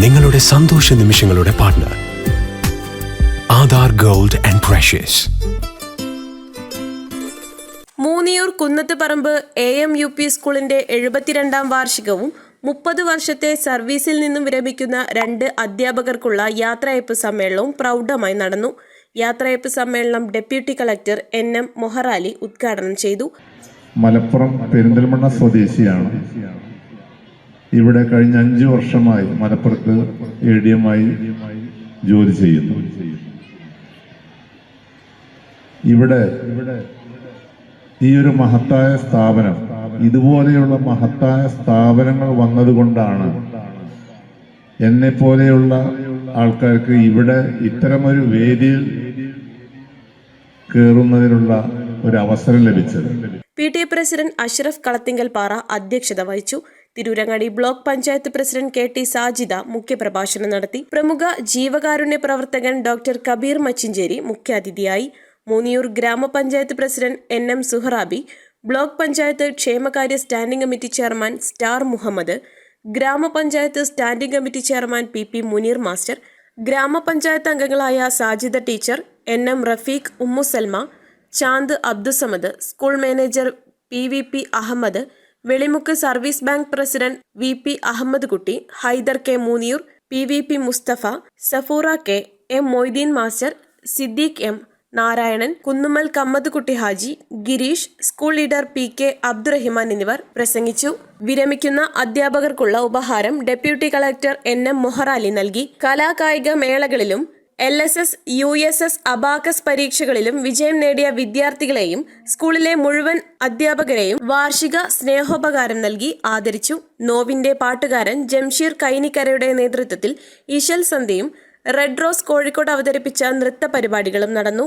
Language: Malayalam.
നിങ്ങളുടെ സന്തോഷ നിമിഷങ്ങളുടെ partner Aadhar gold and precious. Munniyur Kunnath Paramba A M U P സ്കൂളിന്റെ എഴുപത്തിരണ്ടാം വാർഷികവും മുപ്പത് വർഷത്തെ സർവീസിൽ നിന്നും വിരമിക്കുന്ന രണ്ട് അധ്യാപകർക്കുള്ള യാത്രയപ്പ് സമ്മേളനവും പ്രൗഢമായി നടന്നു. യാത്രയപ്പ് സമ്മേളനം deputy collector N M Moharali ഉദ്ഘാടനം ചെയ്തു. മലപ്പുറം പെരിന്തൽമണ്ണ സ്വദേശിയാണ്. ഇവിടെ കഴിഞ്ഞ അഞ്ചു വർഷമായി മലപ്പുറത്ത് എ ഡി എം ആയി ജോലി ചെയ്യുന്നു. ഇവിടെ ഈ ഒരു മഹത്തായ സ്ഥാപനം ഇതുപോലെയുള്ള മഹത്തായ സ്ഥാപനങ്ങൾ വന്നതുകൊണ്ടാണ് എന്നെ പോലെയുള്ള ആൾക്കാർക്ക് ഇവിടെ ഇത്തരമൊരു വേദിയിൽ കയറുന്നതിനുള്ള ഒരു അവസരം ലഭിച്ചത്. P T A president Ashraf Kalathingal Para അധ്യക്ഷത വഹിച്ചു. Tirurangadi block panchayat president K T Sajida മുഖ്യപ്രഭാഷണം നടത്തി. പ്രമുഖ ജീവകാരുണ്യ പ്രവർത്തകൻ ഡോക്ടർ കബീർ മച്ചിഞ്ചേരി മുഖ്യാതിഥിയായി. മൂന്നിയൂർ ഗ്രാമപഞ്ചായത്ത് president N M Suharabi block panchayat ക്ഷേമകാര്യ standing committee chairman star Muhammad ഗ്രാമപഞ്ചായത്ത് standing committee chairman P P Muneer master ഗ്രാമപഞ്ചായത്ത് അംഗങ്ങളായ Sajida teacher N M Rafeeq Ummusalma Chand Abdussamad school manager P V P Ahammed Velimukku service bank president V P Ahammed Kutty Haider K Munniyur P V P Musthafa Safoora K M Moideen master Siddique M Narayanan Kunnummal Kammadkutty Haji Gireesh school leader P K Abdurahiman എന്നിവർ പ്രസംഗിച്ചു. വിരമിക്കുന്ന അധ്യാപകർക്കുള്ള ഉപഹാരം deputy collector N M Moharali നൽകി. കലാകായിക മേളകളിലും L S S U S S abacus പരീക്ഷകളിലും വിജയം നേടിയ വിദ്യാർത്ഥികളെയും സ്കൂളിലെ മുഴുവൻ അധ്യാപകരെയും വാർഷിക സ്നേഹോപകാരം നൽകി ആദരിച്ചു. നോവിന്റെ പാട്ടുകാരൻ ജംഷീർ കൈനിക്കരയുടെ നേതൃത്വത്തിൽ ഇശൽ സന്ധ്യയും റെഡ് റോസ് കോഴിക്കോട് അവതരിപ്പിച്ച നൃത്ത പരിപാടികളും നടന്നു.